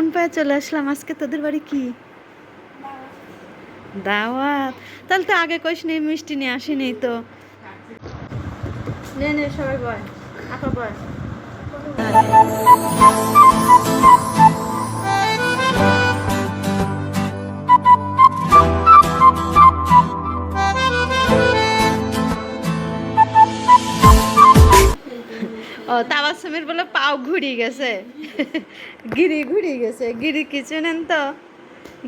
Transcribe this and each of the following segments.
Phone পেয়ে চলে আসলাম। আজকে তোদের বাড়ি কি? দাওয়াত। তাহলে তো আগে কইস নেই মিষ্টি নিয়ে আসিনি তো। নে নে সবাই বয় আপা বয়। ও তাবাসুমের বলে পাও ঘুরিয়ে গেছে। গিরি ঘুরিয়ে গেছে। গিরি কিছু নেন তো।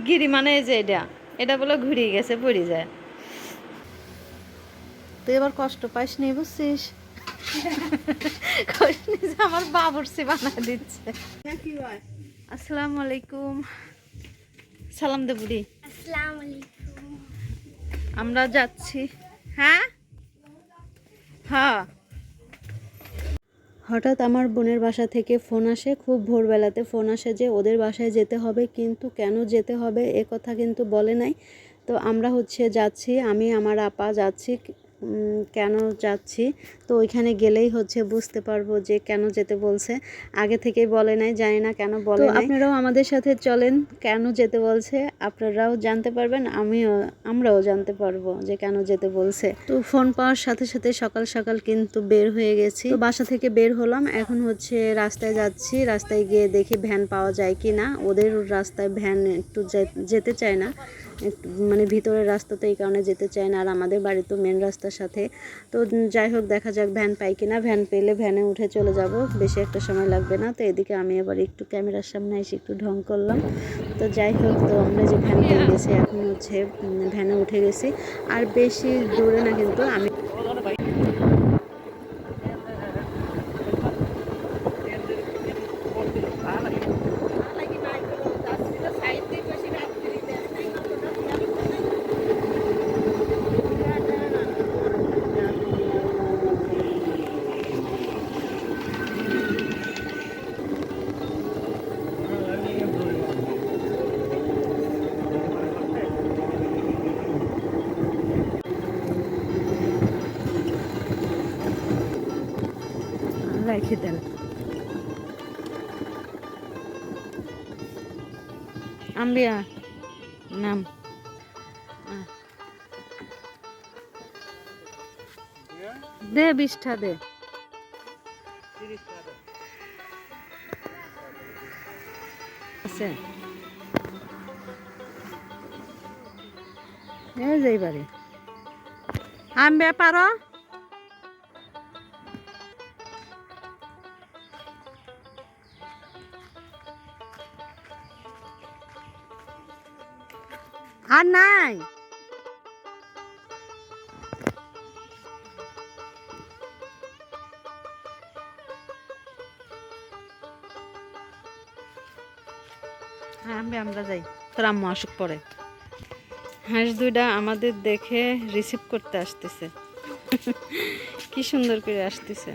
গিরি মানে এই যে এটা। এটা বলে ঘুরিয়ে গেছে পড়ে যায়। তুই এবার কষ্ট পাইস নি বুঝছিস? আমার বাবুরসি বানা দিচ্ছে। আসসালামু আলাইকুম। সালাম দে বুড়ি। আসসালামু আলাইকুম। আমরা যাচ্ছি। হ্যাঁ? হ্যাঁ। হঠাৎ আমার বোনের বাসা থেকে ফোন আসে, খুব ভোরবেলাতে ফোন আসে যে ওদের বাসায় যেতে হবে, কিন্তু কেন যেতে হবে এ কথা কিন্তু বলে নাই। তো আমরা হচ্ছে যাচ্ছি, আমি, আমার আপা যাচ্ছি কেন যাচ্ছি? তো ওইখানে গেলেই হচ্ছে বুঝতে পারব যে কেন যেতে বলছে। আগে থেকেই বলে নাই জানি না কেন বলে আপনারাও আমাদের সাথে চলেন কেন যেতে বলছে? আপনারাও জানতে পারবেন আমিও আমরাও জানতে পারব যে কেন যেতে বলছে। তো ফোন পাওয়ার সাথে সাথে সকাল সকাল কিন্তু বের হয়ে গেছি। তো বাসা থেকে বের হলাম এখন হচ্ছে রাস্তায় যাচ্ছি। রাস্তায় গিয়ে দেখি ভ্যান পাওয়া যায় কি না ওদের রাস্তায় ভ্যান একটু যেতে চায় না। মানে ভিতরের রাস্তাতে এই কারণে যেতে চায় না, আর আমাদের বাড়ি তো মেন রাস্তার সাথে। তো যাই হোক, দেখা যাক ভ্যান পাই কিনা। ভ্যান পেলে ভ্যানে উঠে চলে যাব। বেশি একটা সময় লাগবে না। তো এদিকে আমি এবার একটু ক্যামেরার সামনে এসে একটু ঢং করলাম। তো যাই হোক, তো আমরা যে ভ্যান পেয়ে গেছি, এখন হচ্ছে ভ্যানে উঠে গেছি। আর বেশি দূরে না কিন্তু আমি রেখে দেন। আম্বিয়া নাম। দে বিষ্ঠা দে। আছে। এই যে এবারে আম্বিয়া পারো? আর নাই। হ্যাঁ আমি আমরা যাই। তোর আম্মু আসুক পরে। হাঁস দুইটা আমাদের দেখে রিসিভ করতে আসতেছে। কি সুন্দর করে আসতেছে।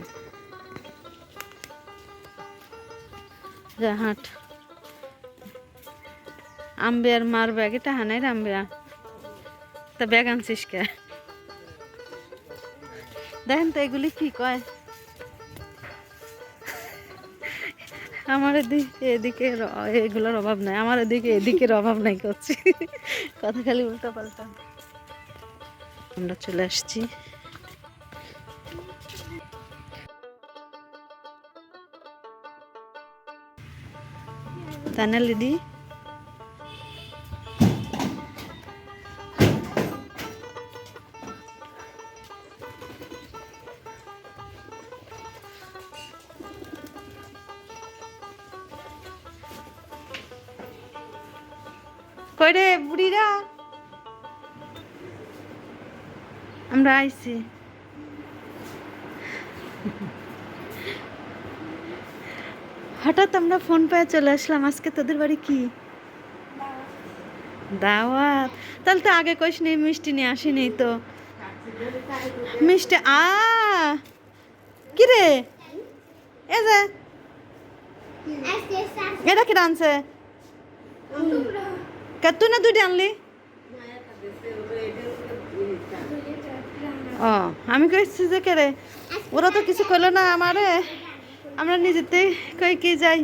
হাট। আম্বিয়ার মার ব্যাগে টাহা নাই রে আম্বিয়া। তা ব্যাগ আনছিস কে? দেখেন তো এগুলি কি কয়। আমার এদিকে এদিকে এগুলোর অভাব নাই, আমার এদিকে, এদিকের অভাব নাই করছি। কথা খালি উল্টা পাল্টা আমরা চলে আসছি। তাই না লিডি কই রে বুড়িরা। আমরা আইছি। হঠাৎ আমরা ফোন পেয়ে চলে আসলাম আজকে তোদের বাড়ি কি? দাওয়াত। তাহলে তো আগে কইস নেই মিষ্টি নিয়ে আসিনি তো। মিষ্টি আ কি রে? এ যে। এটা কি তুই না দুইটা আনলি ও, আমি কইছি যে কে রে? ওরা তো কিছু করল না আমারে। আমরা নিজেতেই কই কি যাই।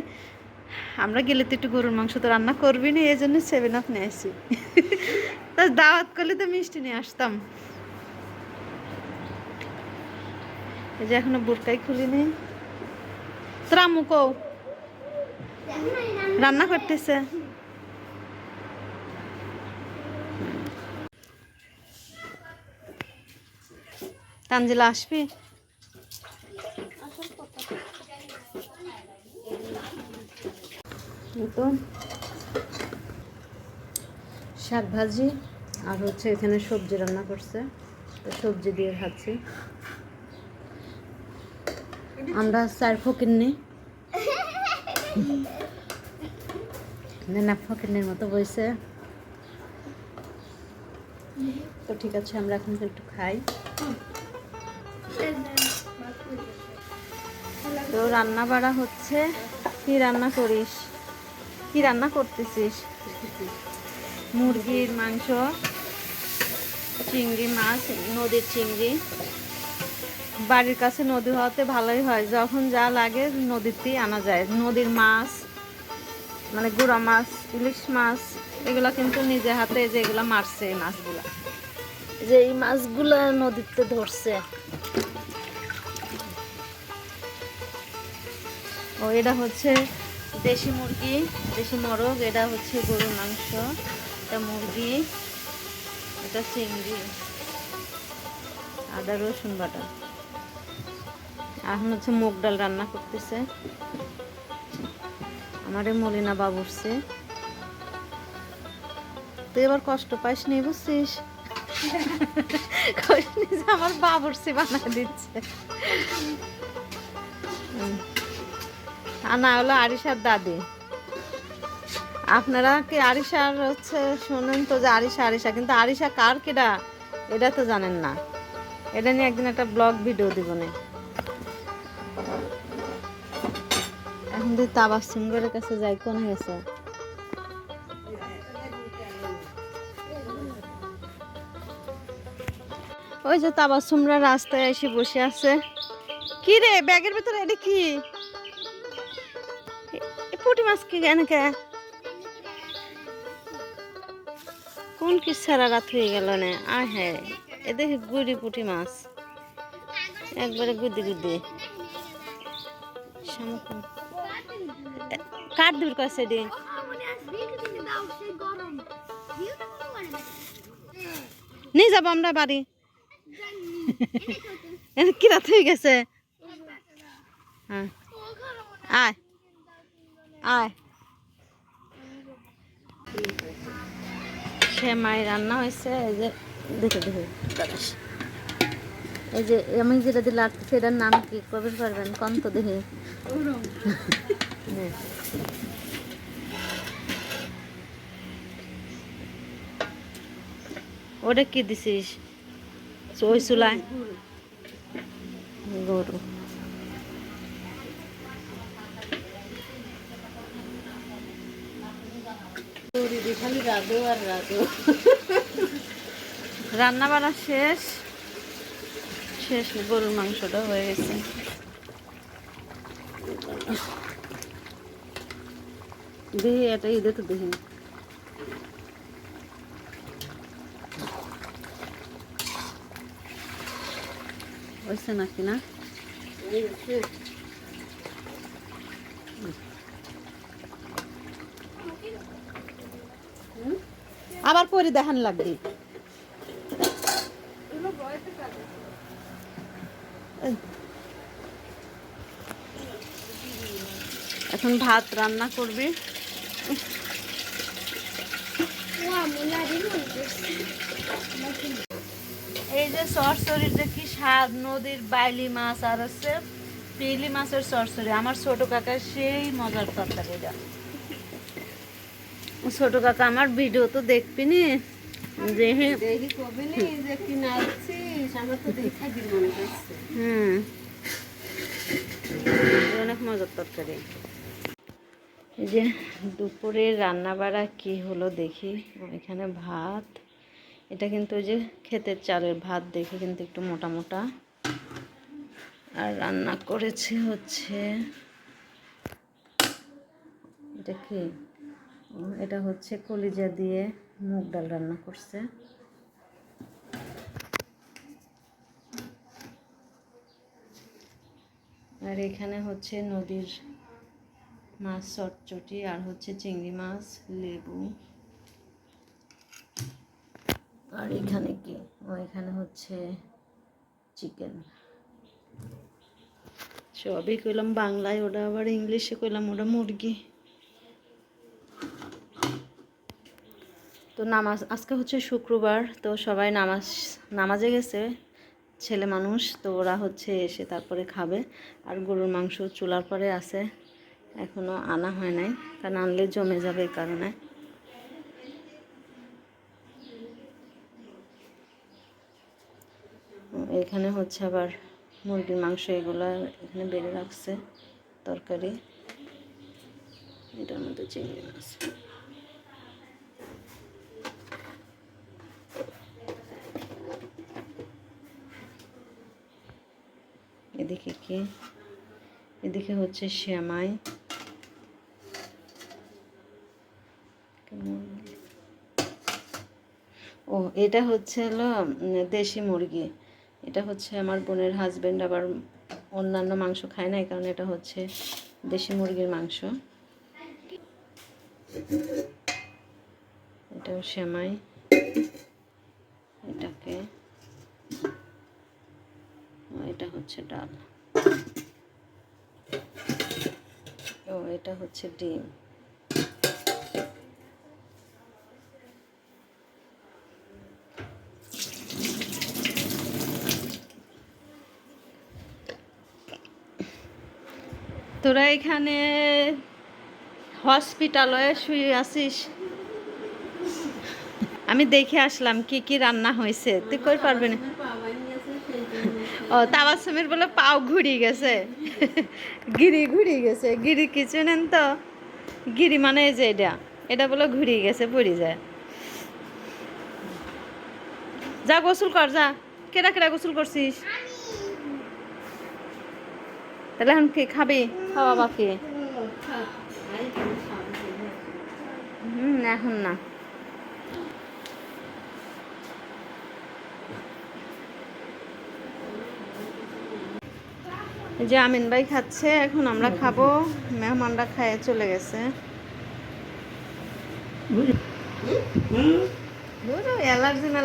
আমরা গেলে তো একটু গরুর মাংস তো রান্না করবি না, এই জন্য সেভেন আপ নিয়ে আসি। তা দাওয়াত করলে তো মিষ্টি নিয়ে আসতাম। এই যে এখনও বোরকাই খুলিনি। তোর আম্মু কও রান্না করতেছে। তানজিলা আসবি? তো শাক ভাজি, আর হচ্ছে এখানে সবজি রান্না করছে। তো সবজি দিয়ে খাচ্ছি আমরা চার ফকিরনি না ফকিরনির মতো বইছে। তো ঠিক আছে, আমরা এখন একটু খাই। তো রান্না বাড়া হচ্ছে। কি রান্না করিস? কি রান্না করতেছিস? মুরগির মাংস, চিংড়ি মাছ, নদীর চিংড়ি। বাড়ির কাছে নদী হওয়াতে ভালোই হয়। যখন যা লাগে নদীতেই আনা যায়। নদীর মাছ মানে গুঁড়া মাছ, ইলিশ মাছ, এগুলো কিন্তু নিজে হাতে যেগুলো মারছে এই মাছগুলো। যে এই মাছগুলো নদীতে ধরছে। ও, এটা হচ্ছে দেশি মুরগি, দেশি মরগ, এটা হচ্ছে গরুর মাংস, এটা মুরগি, এটা চিংড়ি, আদা, রসুন বাটা। এখন হচ্ছে মুগ ডাল রান্না করতেছে। আমারে মলিনা বাবুরছে তুই এবার কষ্ট পাইস নি, বুঝছিস? আমার বাবুরসি বানা দিচ্ছে। আর না হলো আরিশার দাদি। আপনারা কি আরিশার হচ্ছে শোনেন তো যে আরিশা আরিশা, কিন্তু আরিশা কার কেডা? এটা তো জানেন না। এটা নিয়ে একদিন একটা ব্লগ ভিডিও দিব না। এখন কাছে যাই, কোন ওই যে তাবাসুমরা রাস্তায় এসে বসে আছে। কি রে, ব্যাগের ভিতরে এটা কি? পুঁটি মাছ কি এনেকে? কোন কি সারা রাত হয়ে গেল না? আয় হ্যাঁ এ দেখি গুড়ি পুঁটি মাছ। একবারে গুদি গুদি কাঠ দূর কাছে দি নিয়ে যাব আমরা বাড়ি। কি রাত হয়ে গেছে? হ্যাঁ। আয়। আয়। সেমাই রান্না হয়েছে এই যে দেখে দেখে। এই যে আমি যেটা দিয়ে লাগতেছে এটার নাম কি? কবে পারবেন কম তো দেখে ওটা কি দিছিস? ওই চুলায়? গরু খালি রাধো আর রাধো রান্না বান্না শেষ। শেষ গরুর মাংসটা হয়ে গেছে। দেখি, এটা ঈদে তো দেখি হয়েছে নাকি না? আবার পরে দেখান লাগবে। এখন ভাত রান্না করবি। এই যে সরসরিটা কি স্বাদ, নদীর বাইলি মাছ আর হচ্ছে পিলি মাছের সরসরি, আমার ছোট কাকার সেই মজার তরকারি এটা ছোট কাকা আমার ভিডিও তো দেখবি নি যে দেখি হুম। অনেক মজার তরকারি। এই যে দুপুরে রান্না বাড়া কি হলো দেখি এখানে ভাত। এটা কিন্তু ওই যে ক্ষেতের চালের ভাত দেখে কিন্তু একটু মোটা মোটা। আর রান্না করেছে হচ্ছে এটা কি? এটা হচ্ছে কলিজা দিয়ে মুগ ডাল রান্না করছে। আর এখানে হচ্ছে নদীর মাছ চটচটি, আর হচ্ছে চিংড়ি মাছ, লেবু। আর এখানে কি? এখানে হচ্ছে চিকেন। সবই কইলাম বাংলায়, ওটা আবার ইংলিশে কইলাম ওটা মুরগি। নামাজ, আজকে হচ্ছে শুক্রবার, তো সবাই নামাজ, নামাজে গেছে, ছেলে মানুষ, তো ওরা হচ্ছে এসে তারপরে খাবে। আর গরুর মাংস চুলার পরে আছে এখনও আনা হয় নাই, কারণ আনলে জমে যাবে এই কারণে। এখানে হচ্ছে আবার মুরগির মাংস এগুলো এখানে বেড়ে রাখছে, তরকারি। এটার মধ্যে চিংড়ি মাছ এদিকে কি এদিকে হচ্ছে শ্যামাই। ও, এটা হচ্ছে হলো দেশি মুরগি। এটা হচ্ছে আমার বোনের হাজবেন্ড আবার অন্যান্য মাংস খায় না, এই কারণে এটা হচ্ছে দেশি মুরগির মাংস। এটাও সেমাই এটাকে এটা হচ্ছে ডাল। ও, এটা হচ্ছে ডিম। তোরা এখানে হসপিটালে শুয়ে আছিস? আমি দেখে আসলাম কি কি রান্না হয়েছে। তুই কই পারবি না পাওয়াই নিয়েছে সেই জন্য ও, তাবাসমের বলে পাও ঘুরি গেছে। গিরি ঘুরি গেছে। গিরি কিছু নেন তো। গিরি মানে এই যে এটা। এটা বলে ঘুরি গেছে, পড়ি যায়। যা গোসল কর, যা। কেডা কেডা গোসল করছিস? তাহলে এখন কি খাবি? খাওয়া বাকি। হুম, এখন না। যে আমিন ভাই খাচ্ছে, এখন আমরা খাব। মেহমানরা খায় চলে গেছে। অ্যালার্জি না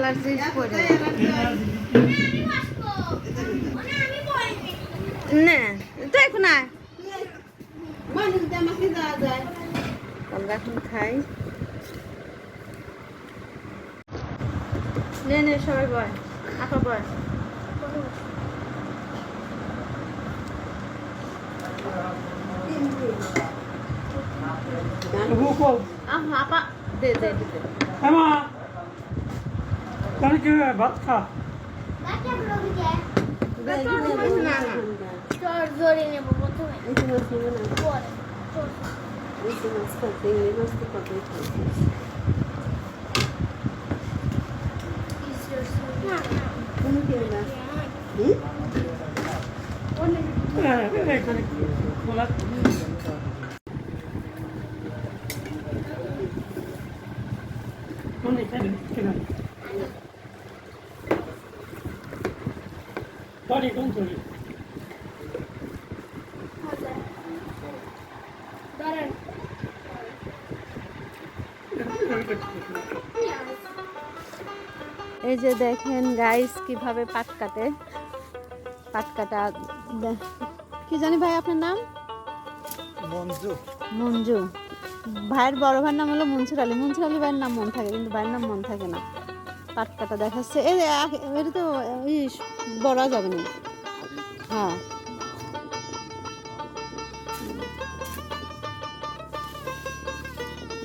এখন খাই। নে, সবাই বয়, আপা বয়। আহ আপা দে দে দে দে। Emma! Kan ikke ভাত খা দে, দে, না, না। চর জোরে নেব প্রথমে এই যে মাছ নেবে না পরে চর এই যে মাছ খাচ্ছে এই মাছ তো কতই খাচ্ছে তুমি কিনবা হুম খোলা কোন এই যে দেখেন গাইস কীভাবে পাট কাটে পাট কাটা কি জানি ভাই আপনার নাম? মঞ্জু। মঞ্জু। ভাইয়ের বড় ভাইয়ের নাম হলো মনসুর আলী। মনসুর আলী ভাইয়ের নাম মন থাকে কিন্তু ভাইয়ের নাম মন থাকে না। পাট কাটা দেখাচ্ছে। এই এটা তো বড়া যাবে না। হ্যাঁ।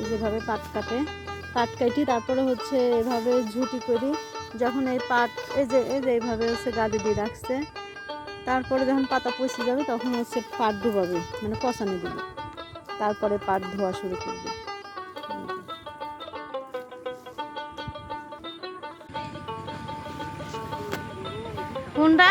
যেভাবে পাট কাটে। পাট কাটি তারপরে হচ্ছে এভাবে ঝুটি করি। যখন এই পাট এই যে এই যে এইভাবে হচ্ছে গাদি দিয়ে রাখছে। তারপরে যখন পাতা পচে যাবে, তখন হচ্ছে পাট ডুবাবে মানে পচানো দিবে। তারপরে পাট ধোয়া শুরু করবে। কোনটা